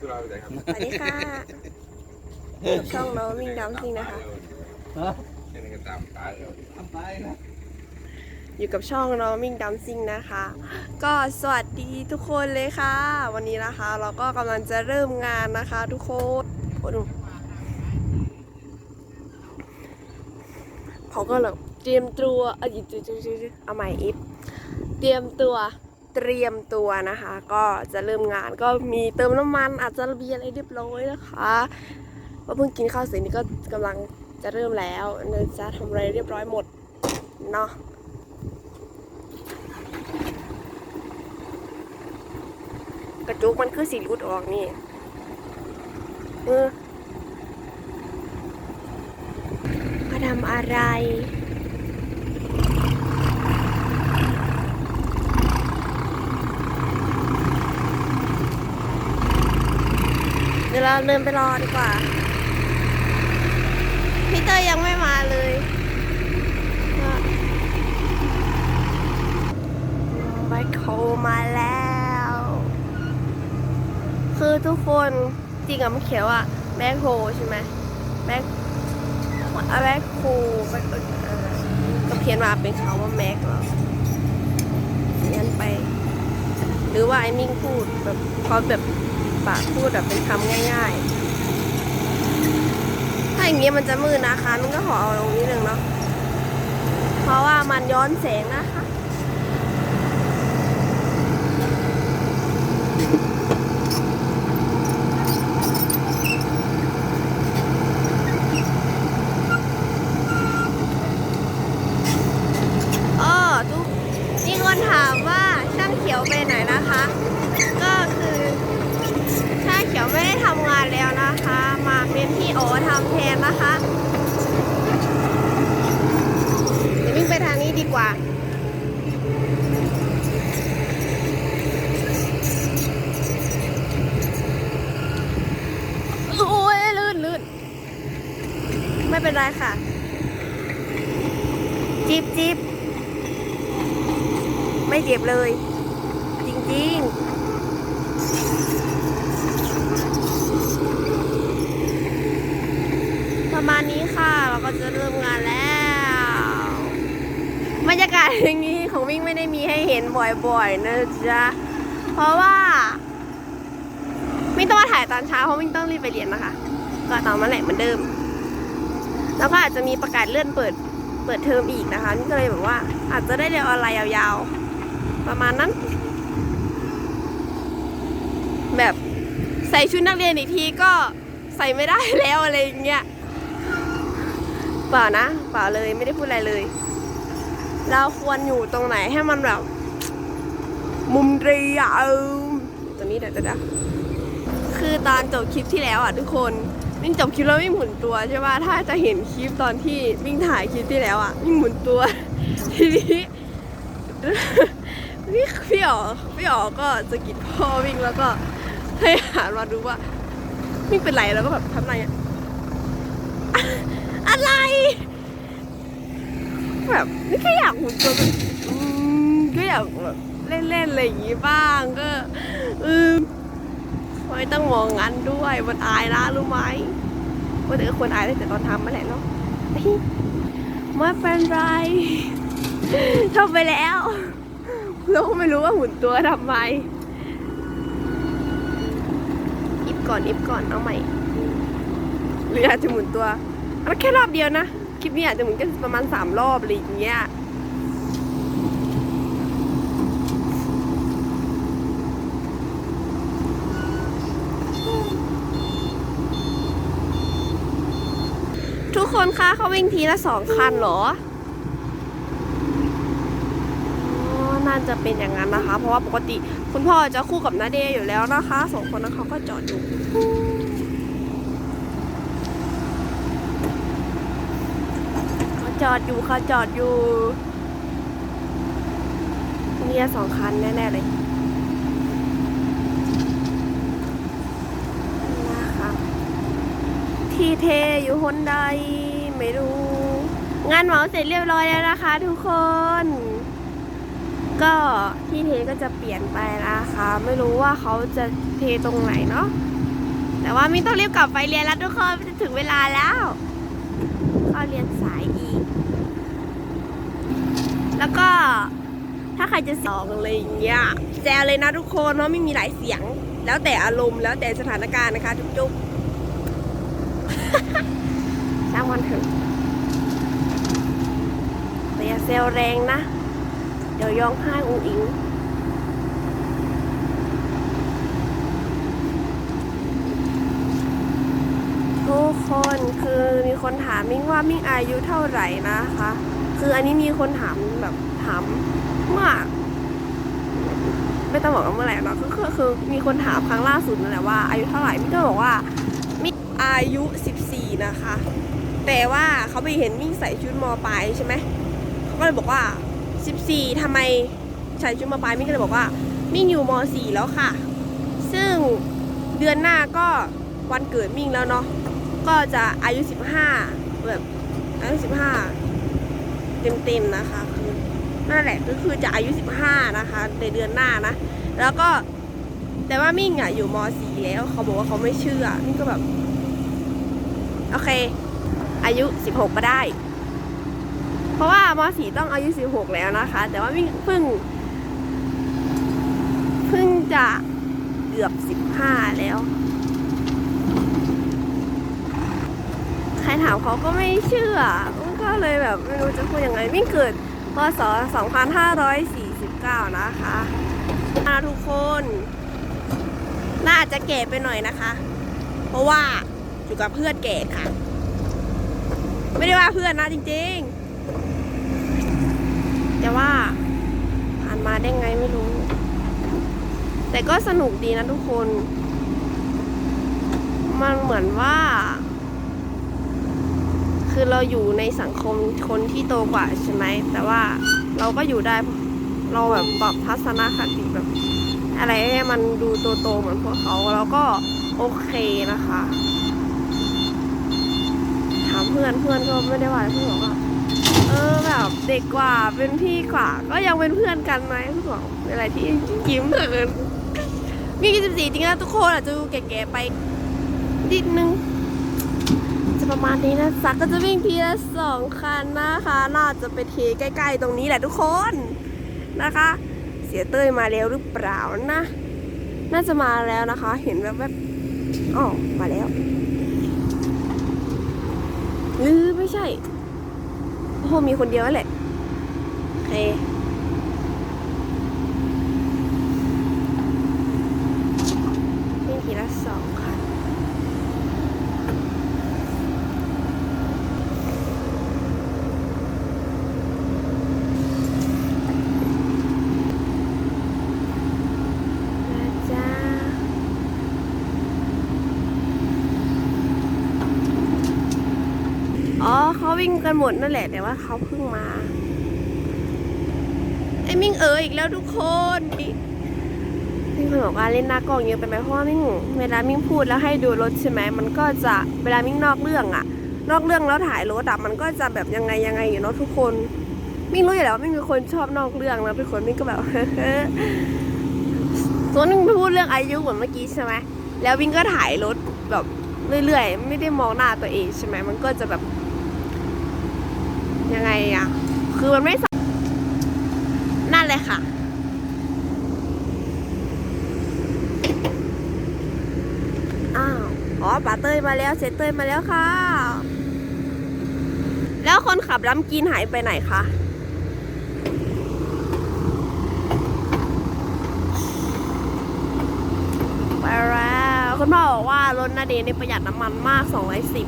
คือเราไปไหนครับสวัสดีค่ะกับช่องน้องวิ่งดำซิงนะคะ ฮะแค่นี้ก็ตามตายเลยทำไปนะอยู่กับช่องน้องวิ่งดำซิงนะคะ ก็สวัสดีทุกคนเลยค่ะ วันนี้นะคะ เราก็กำลังจะเริ่มงานนะคะ ทุกคนโอ้ดูเขาก็แบบเตรียมตัวเอาหยิบเอาใหม่อีฟเตรียมตัว เตรียมตัวนะคะ ก็จะเริ่มงานก็มีเติมน้ำมันอาจจะมีอะไรเรียบร้อยนะคะว่าเพิ่งกินข้าวเสร็จนี่ก็กำลังจะเริ่มแล้วเนยจะทำอะไรเรียบร้อยหมดเนาะกระจุกมันคือสีรุดออกนี่เออมาทำอะไร เดี๋ยวเราเดินไปรอดีกว่า พี่เตยยังไม่มาเลยไบคโคมาแล้ว คือทุกคนจริงอะมันเขียวอะแบ็คโฮใช่ไหมแบ็คแบ็คโฮแบ็คก็เขียนมาเป็นคำว่าแม็กหรอเขียนไป หรือว่าไอ้มิ่งพูดแบบเขาแบบ ปากพูดแบบเป็นคำง่ายๆ ถ้าอย่างนี้มันจะมืดนะคะ มันก็ขอเอาลงนิดนึงเนาะ เพราะว่ามันย้อนแสงนะคะ อ้อทุกมีคนถามว่าช่างเขียวไปไหนนะคะ ก็คือช่างเขียวไม่ได้ทำงานแล้วนะคะ มาเป็นพี่โอทำแทนนะคะเดี๋ยววิ่งไปทางนี้ดีกว่าโอ้ยลื่นลื่นไม่เป็นไรค่ะ จิบจิบไม่เจ็บเลย จริง ๆ ประมาณนี้ค่ะ เราก็จะเริ่มงานแล้วบรรยากาศอย่างนี้ของวิ่งไม่ได้มีให้เห็นบ่อยๆนะจ๊ะเพราะว่า ไม่ต้องมาถ่ายตอนเช้าเพราะวิ่งต้องรีบไปเรียนนะคะ ก็ตอนนั้นแหละเหมือนเดิม แล้วก็อาจจะมีประกาศเลื่อนเปิดเปิดเทอมอีกนะคะนี่ก็เลยแบบว่า อาจจะได้เรียนออนไลน์ยาวๆ ประมาณนั้น แบบใส่ชุดนักเรียนอีกทีก็ใส่ไม่ได้แล้วอะไรอย่างเงี้ย เปล่านะเปล่าเลยไม่ได้พูดอะไรเลย เราควรอยู่ตรงไหนให้มันแบบ มุมดีอะเออตรงนี้เดี๋ยวเดี๋ยวเดี๋ยวคือตอนจบคลิปที่แล้วอะทุกคนวิ่งจบคลิปแล้ววิ่งหมุนตัวใช่ป่ะถ้าจะเห็นคลิปตอนที่วิ่งถ่ายคลิปที่แล้วอะวิ่งหมุนตัวทีนี้พี่พี่อ๋อพี่อ๋อก็จะกิดพ่อวิ่งแล้วก็ให้หันมาดูว่าวิ่งเป็นไรแล้วก็แบบทำไรอะ อะไรแบบไม่แค่อยากหมุนตัวก็อยากแบบเล่นๆอะไรอย่างงี้บ้างก็เออไม่ต้องมองงั้นด้วยมันอายนะรู้ไหมว่าแต่ก็ควรอายตั้งแต่ตอนทำมาแหละเนาะไม่เป็นไรทำไปแล้วเราก็ไม่รู้ว่าหมุนตัวทำไมอิบก่อนอิบก่อนเอาใหม่หรืออาจจะหมุนตัว เอาแค่รอบเดียวนะ คลิปนี้อาจจะหมุนกันประมาณสามรอบอะไรอย่างเงี้ยทุกคนคะเขาวิ่งทีละสองคันเหรออ๋อน่าจะเป็นอย่างนั้นนะคะ เพราะว่าปกติคุณพ่อจะคู่กับนาเดยอยู่แล้วนะคะสองคนนั้นเขาก็จอดอยู่เขา จอดอยู่เขาจอดอยู่เนี่ยสองคันแน่ๆเลยนะคะที่เทอยู่หนใดไม่รู้ งานเหมาเสร็จเรียบร้อยแล้วนะคะ ทุกคน ก็ที่เทก็จะเปลี่ยนไปนะคะ ไม่รู้ว่าเขาจะเทตรงไหนเนาะแต่ว่ามิ้นต้องรีบกลับไปเรียนแล้วทุกคนจะถึงเวลาแล้วเข้าเรียนสายอีก แล้วก็ถ้าใครจะสองอะไรอย่างเงี้ยแจวเลยนะทุกคนเพราะไม่มีหลายเสียง แล้วแต่อารมณ์แล้วแต่สถานการณ์นะคะจุ๊บๆช่างวันเถอะแต่อย่าเซลแรงนะ เดี๋ยวย้องไห้อุ๋งอิงทุกคนคือมีคนถามมิ่งว่ามิ่งอายุเท่าไหร่นะคะ คืออันนี้มีคนถามแบบถามเมื่อไม่ต้องบอกว่าเมื่อไหร่เนาะก็คือคือมีคนถามครั้งล่าสุดนั่นแหละว่า อายุเท่าไหร่มิ่งก็บอกว่ามิ่งอายุ 14 นะคะ แต่ว่าเขาไปเห็นมิ่งใส่ชุดมปลายใช่ไหมเขาก็เลยบอกว่า 14ทำไมใส่ชุดมปลายมิ่งก็เลยบอกว่า มิ่งอยู่ม .4 แล้วค่ะ ซึ่งเดือนหน้าก็วันเกิดมิ่งแล้วเนาะก็จะอายุ 15แบบอายุ 15 เต็มๆนะคะคือนั่นแหละก็คือจะอายุ 15 นะคะ ในเดือนหน้านะ แล้วก็แต่ว่ามิ่งอะอยู่ม .4 แล้วเขาบอกว่าเขาไม่เชื่อมิ่งก็แบบ โอเค อายุ 16 ก็ได้ เพราะว่าม .4 ต้องอายุ 16 แล้วนะคะ แต่ว่ามิ่งเพิ่งเพิ่งจะเกือบ 15 แล้วใครถามเขาก็ไม่เชื่อ ก็เลยแบบไม่รู้จะพูดยังไงมิ่งเกิดพศ2549 นะคะนะทุกคน น่าจะแก่ไปหน่อยนะคะ เพราะว่าอยู่กับเพื่อนแก่ค่ะ ไม่ได้ว่าเพื่อนนะจริงๆ แต่ว่าผ่านมาได้ไงไม่รู้ แต่ก็สนุกดีนะทุกคน มันเหมือนว่า คือเราอยู่ในสังคมคนที่โตกว่าใช่ไหม แต่ว่าเราก็อยู่ได้เราแบบปรับทัศนคติแบบ อะไรให้มันดูโตๆเหมือนพวกเขาเราก็โอเคนะคะถามเพื่อนเพื่อนก็ไม่ได้ว่าเพื่อนบอกว่าเออแบบเด็กกว่าเป็นพี่กว่า ก็ยังเป็นเพื่อนกันไหมเพื่อนบอกเป็นอะไรที่ยิ้มเกินมีกี่สิบสี่จริงนะทุกคนอาจจะดูแก่ๆไปนิดนึง ประมาณนี้นะสักก็จะวิ่งทีละสองคันนะคะน่าจะไปเทใกล้ๆตรงนี้แหละทุกคนนะคะ เสียเต้ยมาแล้วหรือเปล่านะ น่าจะมาแล้วนะคะ เห็นแบบแบบอ๋อมาแล้วหรือไม่ใช่โอ้โหมีคนเดียวแหละโอเควิ่งทีละสองคัน นะจ๊ะอ๋อเขา วิ่งกันหมดนั่นแหละ แต่ว่าเขาเพิ่งมา ไอ้มิ่งเอ๋ยอีกแล้วทุกคนมิ่งเคยบอกว่าเล่นหน้ากล้องเยอะไปไหมเพราะว่ามิ่งเวลามิ่งพูดแล้วให้ดูรถใช่ไหมมันก็จะเวลามิ่งนอกเรื่องอะนอกเรื่องแล้วถ่ายรถอะมันก็จะแบบยังไงยังไงอยู่เนาะทุกคนมิ่งรู้อยู่แล้วว่ามิ่งเป็นคนชอบนอกเรื่องแล้วเป็นคนมิ่งก็แบบส่วนหนึ่งพูดเรื่องอายุเหมือนเมื่อกี้ใช่ไหมแล้ววิ่งก็ถ่ายรถแบบเรื่อยๆ ไม่ได้มองหน้าตัวเองใช่ไหมมันก็จะแบบ ยังไงอะคือมันไม่สนั่นเลยค่ะ อ้าว อ๋อป๋าเต้ยมาแล้วเซเต้ยมาแล้วค่ะ แล้วคนขับล้ำกินหายไปไหนคะไปแล้วคุณพ่อบอกว่ารถนาเดนี่ประหยัดน้ำมันมาก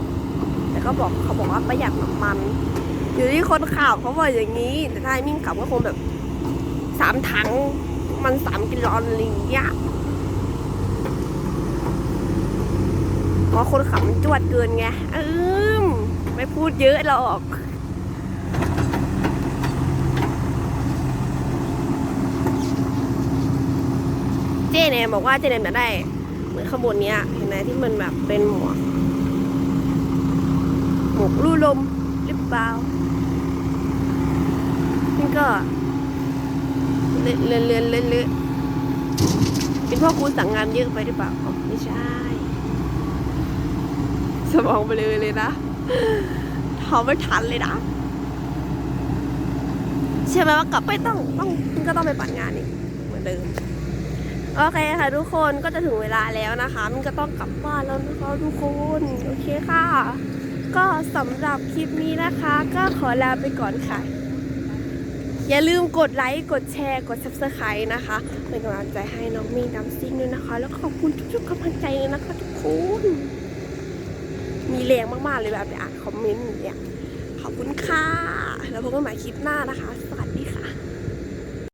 210แต่ก็บอกเขาบอกว่าประหยัดน้ำมัน อยู่ที่คนขับเขาบอกอย่างนี้ แต่ถ้าให้มิ่งขับก็คงแบบสามถัง มันสามกิโลอะไรอย่างเงี้ยเพราะคนขับมันจวดเกินไงอืมไม่พูดเยอะหรอกเจ๊เนี่ยบอกว่าเจ๊เนี่ยจะได้ เหมือนขบวนเนี้ยเห็นไหมที่มันแบบเป็นหมวกหมวกลู่ลมหรือเปล่า ก็เลื่อนเลื่อนเลอนเลื่อนเป็นพ่อครูสั่งงานเยอะไปหรือเปล่าไม่ใช่ สมองไปเลยเลยนะทำไม่ทันเลยนะเชื่อไหมว่ากลับไปต้องต้องก็ต้องไปปัดงานอีกเหมือนเดิมโอเคค่ะทุกคนก็จะถึงเวลาแล้วนะคะ มันก็ต้องกลับบ้านแล้วนะคะทุกคนโอเคค่ะ ก็สำหรับคลิปนี้นะคะ ก็ขอลาไปก่อนค่ะ อย่าลืมกดไลค์ กดแชร์ กด subscribe นะคะ เป็นกำลังใจให้น้องมีดัมซิงด้วยนะคะ แล้วขอบคุณทุกๆกำลังใจเลยนะคะทุกคน มีแรงมากๆเลยแบบไปอ่านคอมเมนต์เนี่ย ขอบคุณค่ะ แล้วพบกันใหม่คลิปหน้านะคะ